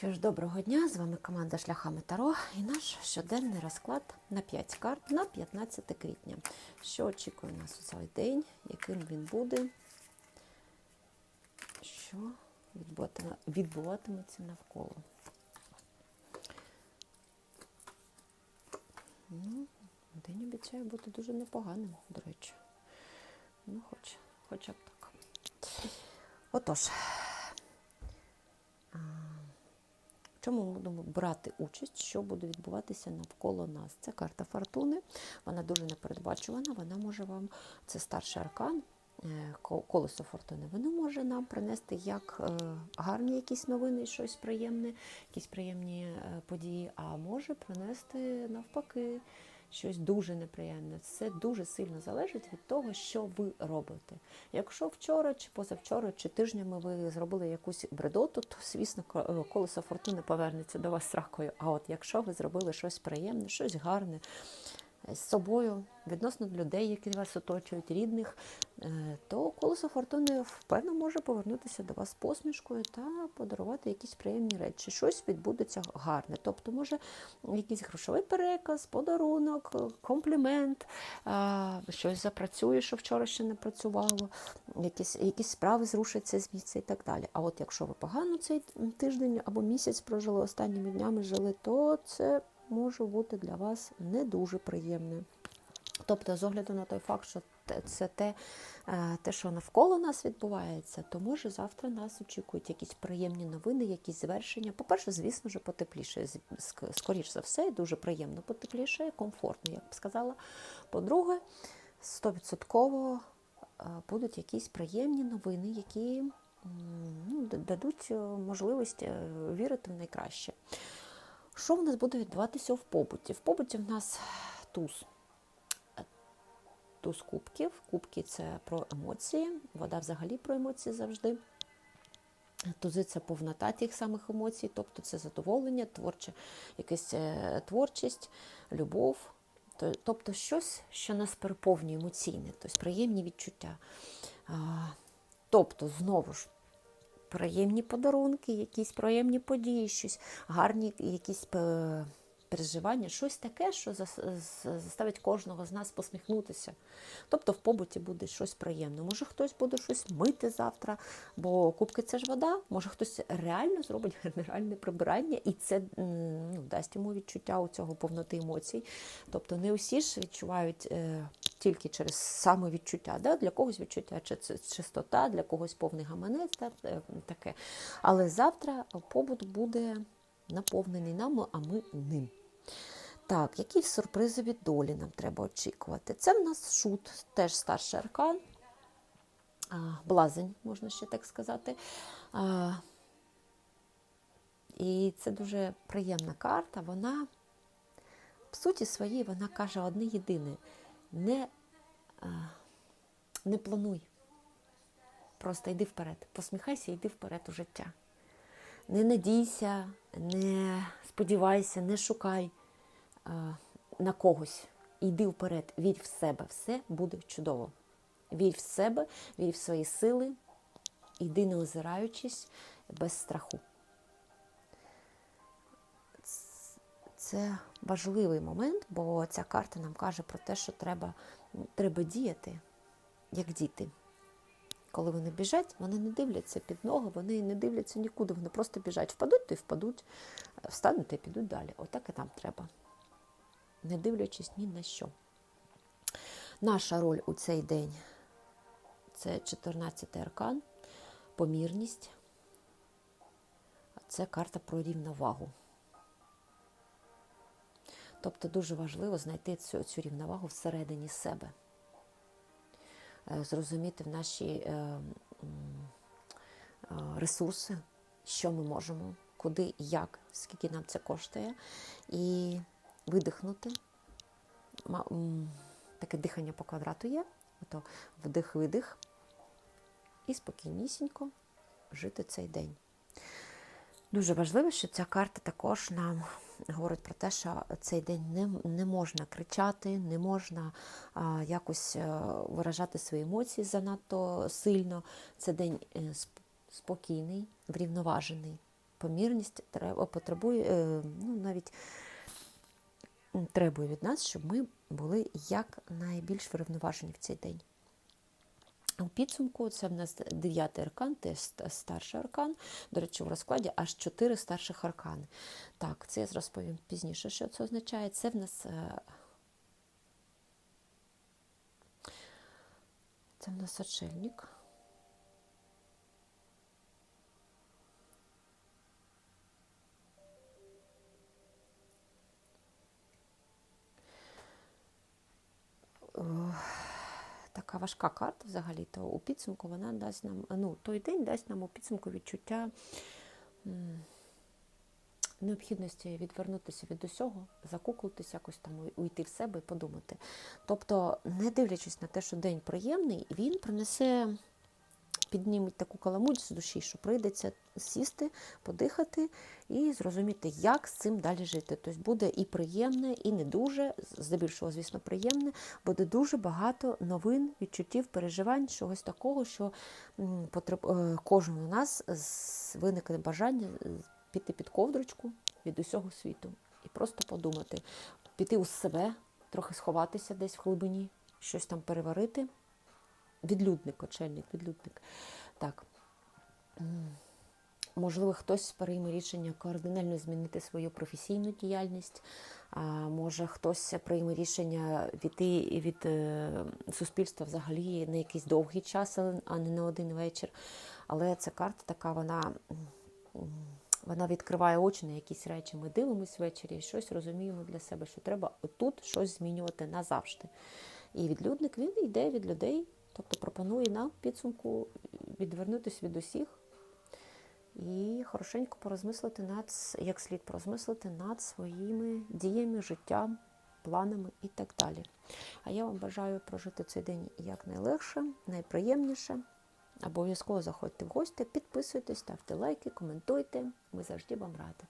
Що ж, доброго дня! З вами команда Шляхами Таро і наш щоденний розклад на 5 карт на 15 квітня. Що очікує нас у цей день, яким він буде, що відбуватиметься навколо. Ну, день обіцяє бути дуже непоганим, до речі. Ну, хоч, хоча б так. Отож, В чому ми будемо брати участь, що буде відбуватися навколо нас? Це карта фортуни, вона дуже непередбачувана, вона може вам, це старший аркан, е, ко- колесо фортуни, воно може нам принести як е, гарні якісь новини, щось приємне, якісь приємні е, події, а може принести навпаки. Щось дуже неприємне. Це дуже сильно залежить від того, що ви робите. Якщо вчора, чи позавчора, чи тижнями ви зробили якусь бредоту, то, звісно, е, колесо фортуни повернеться до вас з ракою. А от якщо ви зробили щось приємне, щось гарне з собою, відносно людей, які вас оточують, рідних, е, то колесо фортуни впевнено може повернутися до вас посмішкою та подарувати якісь приємні речі. Щось відбудеться гарне. Тобто, може, якийсь грошовий переказ, подарунок, комплімент, щось запрацює, що вчора ще не працювало, якісь, якісь справи зрушаться з місця і так далі. А от якщо ви погано цей тиждень або місяць прожили останніми днями жили, то це може бути для вас не дуже приємне. Тобто, з огляду на той факт, що це те, е, те, що навколо нас відбувається, то може завтра нас очікують якісь приємні новини, якісь звершення. По-перше, звісно ж, потепліше, скоріш за все, дуже приємно потепліше, комфортно, як б сказала. По-друге, 100% е, будуть якісь приємні новини, які ну, дадуть е, можливість вірити в найкраще. Що в нас буде відбуватися в побуті? В побуті в нас туз. Е, Туз кубків. Кубки це про емоції. Вода взагалі про емоції завжди. Тузи це повнота тих самих емоцій, тобто це задоволення, творче, якась е, творчість, любов. Тобто щось, що нас переповнює емоційне, тобто приємні відчуття. Тобто, знову ж, приємні подарунки, якісь приємні події, щось гарні, якісь е, переживання, щось таке, що зас- заставить кожного з нас посміхнутися. Тобто в побуті буде щось приємне. Може хтось буде щось мити завтра, бо кубки це ж вода. Може хтось реально зробить генеральне прибирання, і це ну, дасть йому відчуття у цього повноти емоцій. Тобто не усі ж відчувають е, тільки через самовідчуття. Да? Для когось відчуття чи це чистота, для когось повний гаманець, та, е, таке. Але завтра побут буде наповнений нами, а ми ним. Так, які сюрпризи від долі нам треба очікувати? Це в нас шут, теж старший аркан, блазень, можна ще так сказати. І це дуже приємна карта. Вона, в суті своїй, вона каже одне єдине: не, не плануй. Просто йди вперед, посміхайся, йди вперед у життя. Не надійся, не сподівайся, не шукай на когось. Йди вперед, вірь в себе, все буде чудово. Вірь в себе, вірь в свої сили, йди не озираючись, без страху. Це важливий момент, бо ця карта нам каже про те, що треба, треба діяти, як діти. Коли вони біжать, вони не дивляться під ноги, вони не дивляться нікуди, вони просто біжать. Впадуть, то й впадуть, встануть і підуть далі. Отак і нам треба, не дивлячись ні на що. Наша роль у цей день це 14-й аркан, помірність. Це карта про рівновагу. Тобто дуже важливо знайти цю, цю рівновагу всередині себе. Е, Зрозуміти в наші е, е, ресурси, що ми можемо, куди, як, скільки нам це коштує, і видихнути. Таке дихання по квадрату є, ото вдих-видих, і спокійнісінько жити цей день. Дуже важливо, що ця карта також нам говорить про те, що цей день не, не можна кричати, не можна а, якось е, виражати свої емоції занадто сильно. Це день е, сп- спокійний, врівноважений. помірність потребує, е, ну, навіть требує від нас, щоб ми були як найбільш врівноважені в цей день. У підсумку це в нас дев'ятий аркан, теж старший аркан. До речі, в розкладі аж чотири старших аркани. Так, це я розповім пізніше, що це означає. Це в нас. е, Це в нас отшельник. така важка карта взагалі, то у підсумку вона дасть нам, ну, той день дасть нам у підсумку відчуття необхідності відвернутися від усього, закуклитися якось там уйти в себе і подумати. Тобто, не дивлячись на те, що день приємний, він принесе. Підніметь таку каламуть з душі, що прийдеться сісти, подихати і зрозуміти, як з цим далі жити. Тобто буде і приємне, і не дуже, здебільшого, звісно, приємне, буде дуже багато новин, відчуттів, переживань, чогось такого, що е, кожен у нас виникне бажання е, піти під ковдрочку від усього світу і просто подумати, піти у себе, трохи сховатися десь в глибині, щось там переварити. Відлюдник, очельник, відлюдник. Так. Можливо, хтось прийме рішення кардинально змінити свою професійну діяльність, а може хтось прийме рішення піти від е, суспільства взагалі на якийсь довгий час, а не на один вечір. Але ця карта така, вона, вона відкриває очі на якісь речі. Ми дивимося ввечері і щось розуміємо для себе, що треба отут щось змінювати назавжди. І відлюдник він йде від людей, тобто пропонує нам підсумку відвернутися від усіх і хорошенько порозмислити над, як слід порозмислити над своїми діями, життям, планами і так далі. А я вам бажаю прожити цей день якнайлегше, найприємніше. Обов'язково заходьте в гості, підписуйтесь, ставте лайки, коментуйте. Ми завжди вам раді.